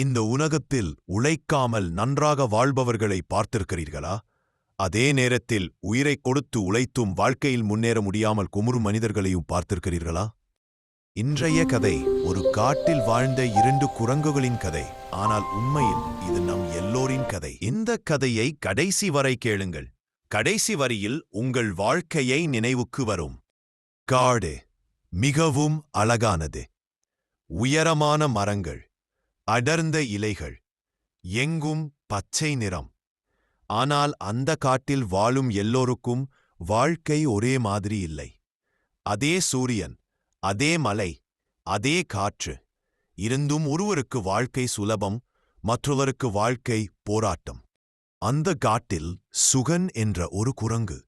இந்த உலகத்தில் உழைக்காமல் நன்றாக வாழ்பவர்களை பார்த்திருக்கிறீர்களா? அதே நேரத்தில் உயிரைக் கொடுத்து உழைத்தும் வாழ்க்கையில் முன்னேற முடியாமல் குமுறும் மனிதர்களையும் பார்த்திருக்கிறீர்களா? இன்றைய கதை ஒரு காட்டில் வாழ்ந்த இரண்டு குரங்குகளின் கதை. ஆனால் உண்மையில் இது நம் எல்லோரின் கதை. இந்த கதையை கடைசி வரை கேளுங்கள். கடைசி வரியில் உங்கள் வாழ்க்கையை நினைவுக்கு வரும். காடு மிகவும் அழகானது. உயரமான மரங்கள். அடர்ந்த இலைகள் எங்கும் பச்சை நிறம். ஆனால் அந்த காட்டில் வாழும் எல்லோருக்கும் வாழ்க்கை ஒரே மாதிரி இல்லை. அதே சூரியன் அதே மலை அதே காற்று. இருந்தும் ஒருவருக்கு வாழ்க்கை சுலபம் மற்றொருவருக்கு வாழ்க்கை போராட்டம். அந்த காட்டில் சுகன் என்ற ஒரு குரங்கு.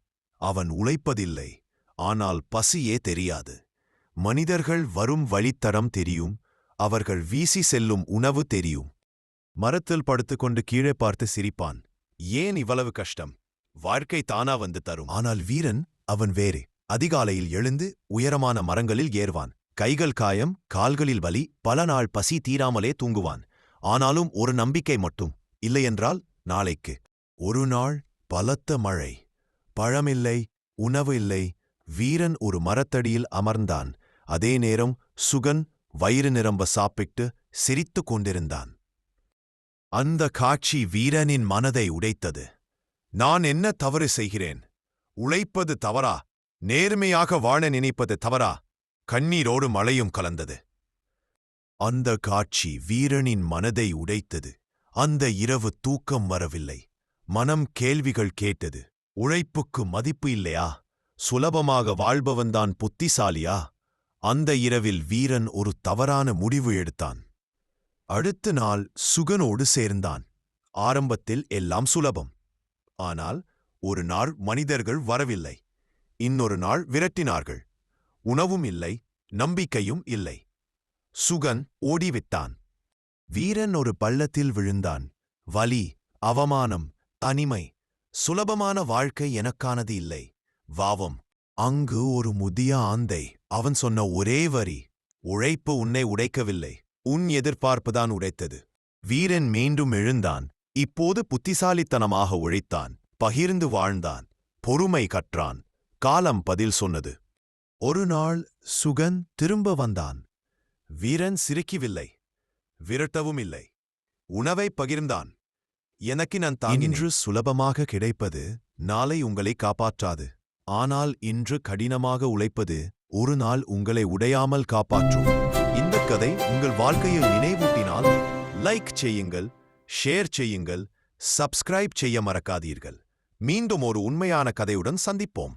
அவன் உழைப்பதில்லை ஆனால் பசியே தெரியாது. மனிதர்கள் வரும் வழித்தடம் தெரியும் அவர்கள் வீசி செல்லும் உணவு தெரியும். மரத்தில் படுத்துக்கொண்டு கீழே பார்த்து சிரிப்பான். ஏன் இவ்வளவு கஷ்டம்? வாழ்க்கை தானா வந்து தரும். ஆனால் வீரன் அவன் வேறே. அதிகாலையில் எழுந்து உயரமான மரங்களில் ஏறுவான். கைகள் காயம் கால்களில் வலி பல நாள் பசி தீராமலே தூங்குவான். ஆனாலும் ஒரு நம்பிக்கை மட்டும் இல்லையென்றால் நாளைக்கு. ஒரு நாள் பலத்த மழை. பழமில்லை உணவு இல்லை. வீரன் ஒரு மரத்தடியில் அமர்ந்தான். அதே நேரம் சுகன் வயிறு நிரம்ப சாப்பிட்டு சிரித்துக் கொண்டிருந்தான். அந்த காட்சி வீரனின் மனதை உடைத்தது. நான் என்ன தவறு செய்கிறேன்? உழைப்பது தவறா? நேர்மையாக வாழ நினைப்பது தவறா? கண்ணீரோடு மழையும் கலந்தது. அந்த காட்சி வீரனின் மனதை உடைத்தது. அந்த இரவு தூக்கம் வரவில்லை. மனம் கேள்விகள் கேட்டது. உழைப்புக்கு மதிப்பு இல்லையா? சுலபமாக வாழ்பவன்தான் புத்திசாலியா? அந்த இரவில் வீரன் ஒரு தவறான முடிவு எடுத்தான். அடுத்த நாள் சுகனோடு சேர்ந்தான். ஆரம்பத்தில் எல்லாம் சுலபம். ஆனால் ஒரு நாள் மனிதர்கள் வரவில்லை. இன்னொரு நாள் விரட்டினார்கள். உணவும் இல்லை நம்பிக்கையும் இல்லை. சுகன் ஓடிவிட்டான். வீரன் ஒரு பள்ளத்தில் விழுந்தான். வலி அவமானம் தனிமை சுலபமான வாழ்க்கை எனக்கானது இல்லை. வாவம் அங்கு ஒரு முதிய ஆந்தை. அவன் சொன்ன ஒரே வரி உழைப்பு உன்னை உடைக்கவில்லை உன் எதிர்பார்ப்புதான் உடைத்தது. வீரன் மீண்டும் எழுந்தான் இப்போது புத்திசாலித்தனமாக உழைத்தான் பகிர்ந்து வாழ்ந்தான் பொறுமை கற்றான் காலம் பதில் சொன்னது. ஒரு நாள் சுகன் திரும்ப வந்தான். வீரன் சிரிக்கவில்லை விரட்டவும் இல்லை உணவை பகிர்ந்தான். எனக்கு நான் தான் இன்று சுலபமாக கிடைப்பது நாளை உங்களை காப்பாற்றாது. ஆனால் இன்று கடினமாக உழைப்பது ஒரு நாள் உங்களை உடையாமல் காப்பாற்றும். இந்த கதை உங்கள் வாழ்க்கையில் நினைவூட்டினால் லைக் செய்யுங்கள் ஷேர் செய்யுங்கள் சப்ஸ்கிரைப் செய்ய மறக்காதீர்கள். மீண்டும் ஒரு உண்மையான கதையுடன் சந்திப்போம்.